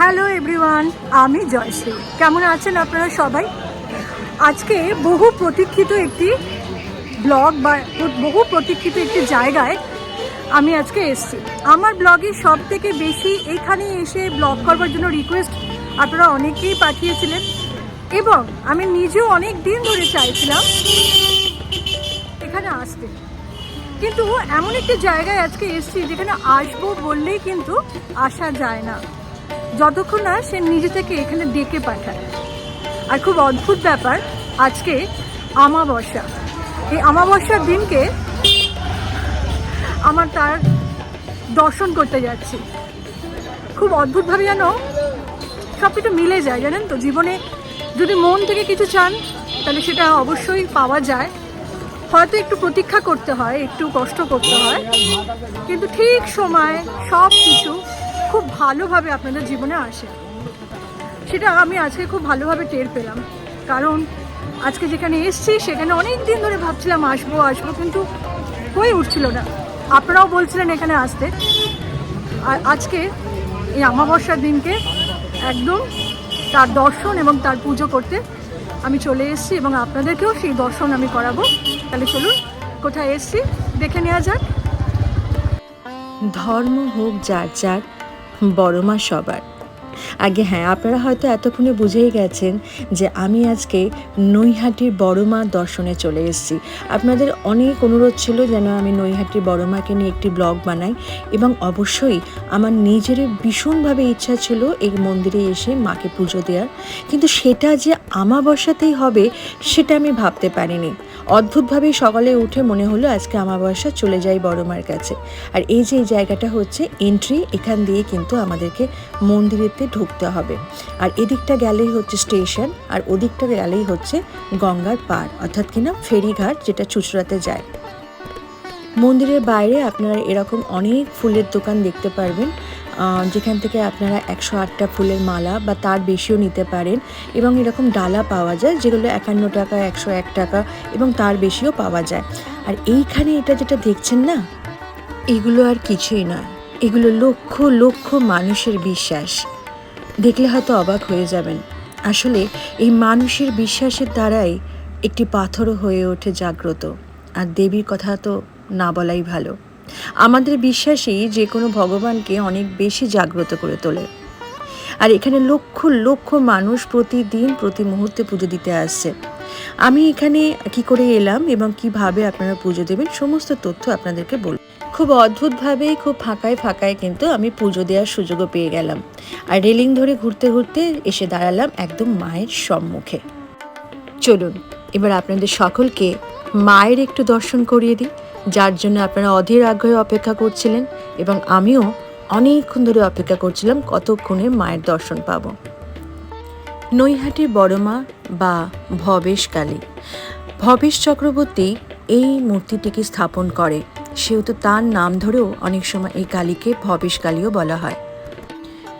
Hello everyone, আমি জয়শ্রী। কেমন আছেন আপনারা সবাই? আজকে বহু প্রতীক্ষিত একটি ব্লগ বা বহু প্রতীক্ষিত একটি জায়গায় আমি আজকে এসেছি। আমার ব্লগে সব থেকে বেশি এখানে এসে ব্লগ করবার জন্য রিকোয়েস্ট আপনারা অনেকেই পাঠিয়েছিলেন এবং আমি নিজেও অনেক দিন ধরে চাইছিলাম এখানে আসতে। কিন্তু এমন একটি জায়গায় আজকে এসেছি যেখানে আসব বললেই কিন্তু আসা যায় না। যতক্ষণ না সে নিজে থেকে এখানে ডেকে পাঠায়। আর খুব অদ্ভুত ব্যাপার, আজকে আমাবস্যা। এই আমাবস্যার দিনকে আমার তার দর্শন করতে যাচ্ছি। খুব অদ্ভুতভাবে যেন সব কিছু মিলে যায়, জানেন তো? জীবনে যদি মন থেকে কিছু চান, তাহলে সেটা অবশ্যই পাওয়া যায়। হয়তো একটু প্রতীক্ষা করতে হয়, একটু কষ্ট করতে হয়। কিন্তু ঠিক সময় সব কিছু খুব ভালোভাবে আপনাদের জীবনে আসে। সেটা আমি আজকে খুব ভালোভাবে টের পেলাম। কারণ আজকে যেখানে এসছি, সেখানে অনেক দিন ধরে ভাবছিলাম আসব আসব, কিন্তু হয়ে উঠছিল না। আপনারাও বলছিলেন এখানে আসতে। আর আজকে এই অমাবস্যার দিনকে একদম তার দর্শন এবং তার পুজো করতে আমি চলে এসেছি এবং আপনাদেরকেও সেই দর্শন আমি করাবো। তাহলে চলুন, কোথায় এসেছি, দেখে নেওয়া যাক। ধর্ম হোক যার যার বড় মা সবার। আগে হ্যাঁ আপনারা হয়তো এতক্ষণে বুঝেই গেছেন যে আমি আজকে নৈহাটির বড় মা দর্শনে চলে এসেছি। আপনাদের অনেক অনুরোধ ছিল যেন আমি নৈহাটির বড় মাকে নিয়ে একটি ব্লগ বানাই এবং অবশ্যই আমার নিজের ভীষণভাবে ইচ্ছা ছিল এই মন্দিরে এসে মাকে পুজো দেওয়ার। কিন্তু সেটা যে আমাবস্যাতেই হবে সেটা আমি ভাবতে পারিনি। অদ্ভুতভাবে সকালে উঠে মনে হলো আজকে আমাবস্যা চলে যাই বড় মার কাছে। আর এই যে এই জায়গাটা হচ্ছে এন্ট্রি এখান দিয়ে কিন্তু আমাদেরকে মন্দিরেতে ঢুকতে হবে। আর এদিকটা গেলেই হচ্ছে স্টেশন, আর ওদিকটা গেলেই হচ্ছে গঙ্গার পার, অর্থাৎ কিনা ফেরিঘাট যেটা চুচড়াতে যায়। মন্দিরের বাইরে আপনারা এরকম অনেক ফুলের দোকান দেখতে পারবেন যেখান থেকে আপনারা একশো আটটা ফুলের মালা বা তার বেশিও নিতে পারেন এবং এরকম ডালা পাওয়া যায় যেগুলো একান্ন টাকা, একশো এক টাকা এবং তার বেশিও পাওয়া যায়। আর এইখানে এটা যেটা দেখছেন না, এগুলো আর কিছুই নয়। এগুলো লক্ষ লক্ষ মানুষের বিশ্বাস। দেখলে হয়তো অবাক হয়ে যাবেন। আসলে এই মানুষের বিশ্বাসের দ্বারাই একটি পাথরও হয়ে ওঠে জাগ্রত। আর দেবীর কথা তো না বলাই ভালো। আমাদের বিশ্বাসই যে কোনো ভগবানকে অনেক বেশি জাগ্রত করে তোলে। আর এখানে লক্ষ লক্ষ মানুষ প্রতিদিন প্রতি মুহূর্তে পুজো দিতে আসছে। আমি এখানে কি করে এলাম এবং কীভাবে আপনারা পুজো দেবেন, সমস্ত তথ্য আপনাদেরকে বলব। খুব অদ্ভুতভাবেই, খুব ফাঁকায় ফাঁকায় কিন্তু আমি পুজো দেওয়ার সুযোগও পেয়ে গেলাম। আর রেলিং ধরে ঘুরতে ঘুরতে এসে দাঁড়ালাম একদম মায়ের সম্মুখে। চলুন, এবার আপনাদের সকলকে মায়ের একটু দর্শন করিয়ে দিই, যার জন্য আপনারা অধীর আগ্রহে অপেক্ষা করছিলেন এবং আমিও অনেকক্ষণ ধরে অপেক্ষা করছিলাম কতক্ষণে মায়ের দর্শন পাবো। নৈহাটির বড়মা বা ভবেশ কালী ভবেশ চক্রবর্তী এই মূর্তিটিকে স্থাপন করে। সেহেতু তার নাম ধরেও অনেক সময় এই কালীকে ভবেশ কালীও বলা হয়।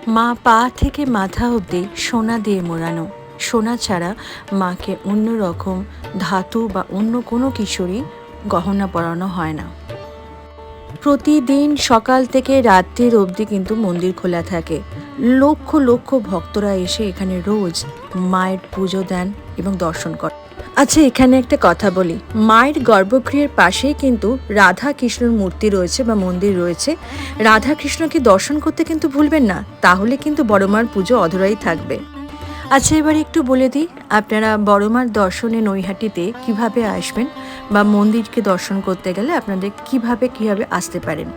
মা পা থেকে মাথা অবধি সোনা দিয়ে মোড়ানো। সোনা ছাড়া মাকে অন্য রকম ধাতু বা অন্য কোনো কিছুরই গহনা পরানো হয় না। প্রতিদিন সকাল থেকে রাত্রির অবধি কিন্তু মন্দির খোলা থাকে। লক্ষ লক্ষ ভক্তরা এসে এখানে রোজ মায়ের পুজো দেন এবং দর্শন করেন আচ্ছা এখানে একটা কথা বলি। মায়ের গর্ভগৃহের পাশেই কিন্তু রাধা কৃষ্ণর মূর্তি রয়েছে বা মন্দির রয়েছে। রাধা কৃষ্ণকে দর্শন করতে কিন্তু ভুলবেন না। তাহলে কিন্তু বড়মার পুজো অধরাই থাকবে। আচ্ছা এবার একটু বলে দিই, আপনারা বড়মার দর্শনে নৈহাটিতে কীভাবে আসবেন বা মন্দিরকে দর্শন করতে গেলে আপনাদের কীভাবে কীভাবে আসতে পারেন?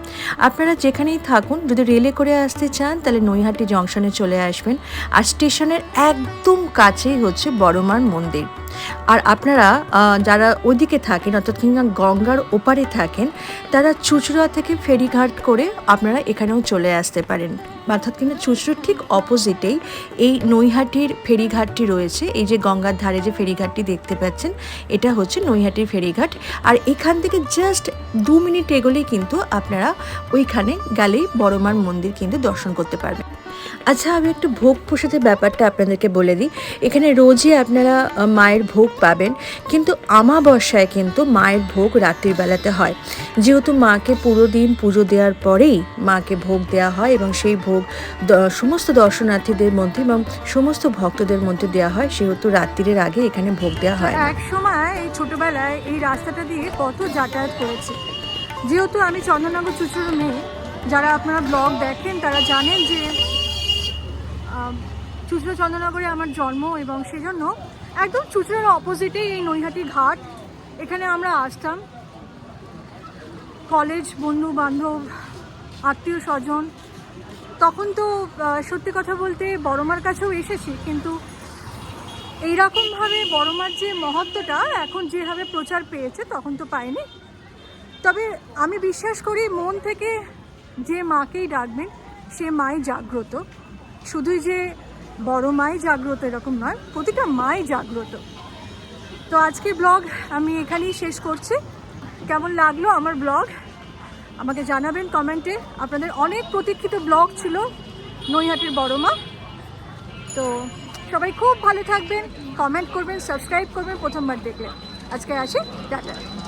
আপনারা যেখানেই থাকুন, যদি রেলে করে আসতে চান, তাহলে নৈহাটি জংশনে চলে আসবেন। আর স্টেশনের একদম কাছেই হচ্ছে বড়মার মন্দির। আর আপনারা যারা ওদিকে থাকেন, অর্থাৎ কিংবা গঙ্গার ওপারে থাকেন, তারা চুচড়া থেকে ফেরিঘাট করে আপনারা এখানেও চলে আসতে পারেন। অর্থাৎ কিনা চুচড়োর ঠিক অপোজিটেই এই নৈহাটির ফেরিঘাটটি রয়েছে। এই যে গঙ্গার ধারে যে ফেরিঘাটটি দেখতে পাচ্ছেন, এটা হচ্ছে নৈহাটির ফেরিঘাট। আর এখান থেকে জাস্ট দু মিনিট এগোলেই কিন্তু আপনারা ওইখানে গেলেই বড়মার মন্দির কিন্তু দর্শন করতে পারবেন। আচ্ছা আমি একটু ভোগ প্রসাদের ব্যাপারটা আপনাদেরকে বলে দিই। এখানে রোজই আপনারা মায়ের ভোগ পাবেন, কিন্তু আমাবস্যায় কিন্তু মায়ের ভোগ রাত্রির বেলাতে হয়। যেহেতু মাকে পুরো দিন পুজো দেওয়ার পরেই মাকে ভোগ দেওয়া হয় এবং সেই ভোগ সমস্ত দর্শনার্থীদের মধ্যে এবং সমস্ত ভক্তদের মধ্যে দেওয়া হয়, সেহেতু রাত্রির আগে এখানে ভোগ দেওয়া হয়। এক সময় এই ছোটবেলায় এই রাস্তাটা দিয়ে কত যাতায়াত করেছি। যেহেতু আমি চন্দননগর চুচুড়ো মেয়ে, যারা আপনারা ব্লগ দেখেন, তারা জানেন যে চুচুড়ো চন্দননগরে আমার জন্ম এবং সেজন্য একদম চুচুড়োর অপোজিটেই এই নৈহাটি ঘাট। এখানে আমরা আসতাম। কলেজ বন্ধু বান্ধব আত্মীয় স্বজন তখন তো সত্যি কথা বলতে বড়মার কাছেও এসেছি, কিন্তু এইরকমভাবে বড়মার যে মহত্বটা, এখন যেভাবে প্রচার পেয়েছে, তখন তো পাইনি। তবে আমি বিশ্বাস করি মন থেকে যে মাকেই ডাকবেন, সে মাই জাগ্রত। শুধুই যে বড় মাই জাগ্রত এরকম নয়, প্রতিটা মাই জাগ্রত। তো আজকে ব্লগ আমি এখানেই শেষ করছি। কেমন লাগল আমার ব্লগ? আমাকে জানাবেন কমেন্টে। আপনাদের অনেক প্রতীক্ষিত ব্লগ ছিল নৈহাটির বড় মা। তো সবাই খুব ভালো থাকবেন, কমেন্ট করবেন, সাবস্ক্রাইব করবেন প্রথমবার দেখলে। আজকে আসি, টাটা।